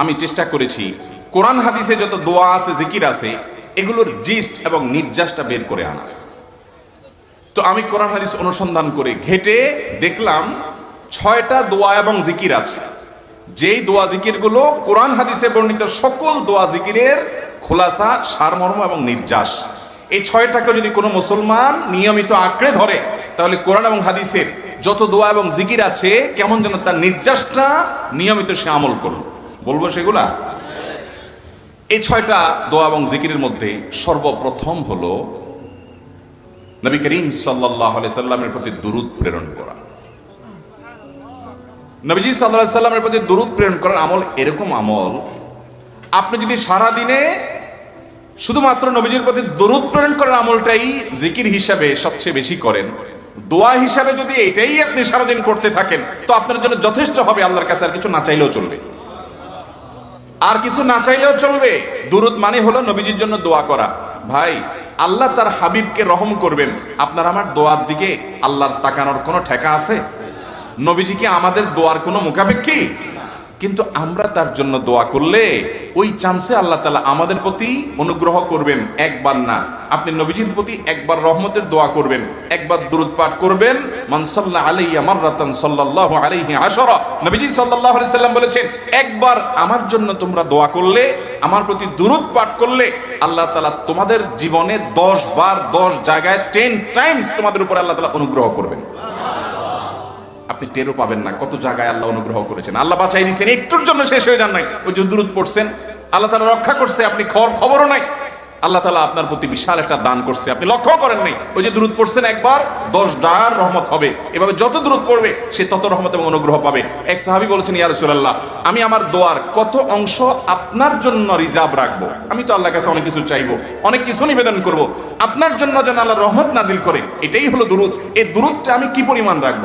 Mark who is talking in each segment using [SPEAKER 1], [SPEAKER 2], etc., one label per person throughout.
[SPEAKER 1] আমি চেষ্টা করেছি। কোরআন হাদিসে যত দোয়া আছে, জিকির আছে, এগুলোর জিস্ট এবং নির্যাসটা বের করে আনা। তো আমি কোরআন হাদিস অনুসন্ধান করে ঘেটে দেখলাম ছয়টা দোয়া এবং জিকির আছে। যেই দোয়া জিকিরগুলো কোরআন হাদিসে বর্ণিত সকল দোয়া জিকিরের খোলাসা, সারমর্ম এবং নির্যাস। এই ছয়টাকে যদি কোনো মুসলমান নিয়মিত আঁকড়ে ধরে, তাহলে কোরআন এবং হাদিসের যত দোয়া এবং জিকির আছে, কেমন যেন তার নির্যাসটা নিয়মিত সে আমল করল। বলব সেগুলা? এই ছয়টা দোয়া এবং জিকিরের মধ্যে সর্বপ্রথম হলো নবী করিম সাল্লাহ সাল্লামের প্রতি দুরুদ প্রেরণ করা। নবীজি সাল্লাহ সাল্লামের প্রতি দুরুদ প্রেরণ করার আমল এরকম আমল, আপনি যদি সারা দিনে শুধুমাত্র নবীজির প্রতি দরুদ প্রেরণ করার আমলটাই জিকির হিসাবে সবচেয়ে বেশি করেন, দোয়া হিসাবে যদি এটাই আপনি সারাদিন করতে থাকেন, তো আপনার জন্য যথেষ্ট হবে, আল্লাহর কাছে আর কিছু না চাইলেও চলবে। আর কিছু না চাইলেও চলবে। দুরুদ মানে হলো নবীজির জন্য দোয়া করা। ভাই, আল্লাহ তার হাবিবকে রহম করবেন। আপনার আমার দোয়ার দিকে আল্লাহর তাকানোর কোনো ঠেকা আছে? নবীজি কি আমাদের দোয়ার কোনো মোকাবেক্ষী কিন্তু আমরা তার জন্য দোয়া করলে ওই চান্সে আল্লাহ তালা আমাদের প্রতি অনুগ্রহ করবেন একবার না। আপনি নবীজির প্রতি একবার রহমতের দোয়া করবেন, একবার দুরুদ পাঠ করবেন। মানসাল্লাহ আলাইয়া মাররাতান সাল্লাল্লাহু আলাইহি আশরা। নবীজি সাল্লাল্লাহু আলাইহি সাল্লাম বলেছেন, একবার আমার জন্য তোমরা দোয়া করলে, আমার প্রতি দুরুদ পাঠ করলে, আল্লাহ তালা তোমাদের জীবনে 10 বার 10 জায়গায় টেন টাইমস তোমাদের উপর আল্লাহ তালা অনুগ্রহ করবেন। আপনি টেরও পাবেন না। কত জায়গায় আল্লাহ অনুগ্রহ করেছেন। আল্লাহ বাঁচাই দিয়েছেন একটুর জন্য শেষ হয়ে যান নাই। ওই যে দূরত পড়ছেন, আল্লাহ তালা রক্ষা করছে, আপনি খবর খবরও নাই। আল্লাহ তালা আপনার প্রতি বিশাল একটা দান করছে, আপনি লক্ষ্য করেন নাই। ওই যে দূরত পড়ছেন, একবার দশ ডার রহমত হবে। এভাবে যত দূরত পড়বে, সে তত রহমত এবং অনুগ্রহ পাবে। এক সাহাবি বলেছেন, ইয়া রাসূলুল্লাহ, আমি আমার দোয়ার কত অংশ আপনার জন্য রিজার্ভ রাখব? আমি তো আল্লাহর কাছে অনেক কিছু চাইব, অনেক কিছু নিবেদন করব। আপনার জন্য যেন আল্লাহ রহমত নাজিল করে। এটাই হলো দুরুদ। এই দুরুদটা আমি কি পরিমাণ রাখব?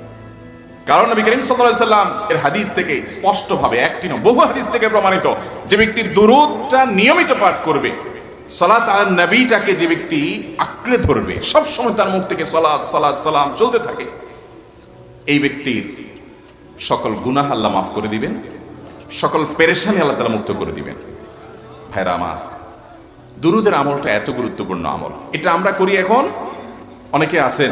[SPEAKER 1] কারণ নবী করিম সাল্লাল্লাহু সাল্লাম এর হাদিস থেকে স্পষ্টভাবে একটি নয় বহু হাদিস থেকে প্রমাণিত যে ব্যক্তি দুরুদটা নিয়মিত পাঠ করবে, সালাত আল নবীটাকে যে ব্যক্তি আঁকড়ে ধরবে সব সময় তার মুখ থেকে সালাত সালাত, সালাম চলতে থাকে। এই ব্যক্তির সকল গুনাহ আল্লাহ মাফ করে দিবেন, সকল পেরেশানি আল্লাহ তালা মুক্ত করে দিবেন। ভাইরা আমার, দুরুদের আমলটা এত গুরুত্বপূর্ণ আমল। এটা আমরা করি এখন? অনেকে আছেন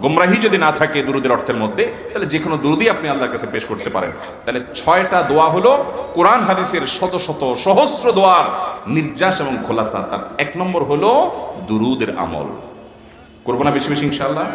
[SPEAKER 1] গোমরাহি যদি না থাকে দুরুদের অর্থের মধ্যে, তাহলে যে কোনো দুরুদি আপনি আল্লাহর কাছে পেশ করতে পারেন। তাহলে ছয়টা দোয়া হলো কোরআন, হাদিসের শত শত সহস্র দোয়ার নির্যাস এবং খোলাসা। তার এক নম্বর হলো দুরুদের আমল। করব না বেশি বেশি ইনশাল্লাহ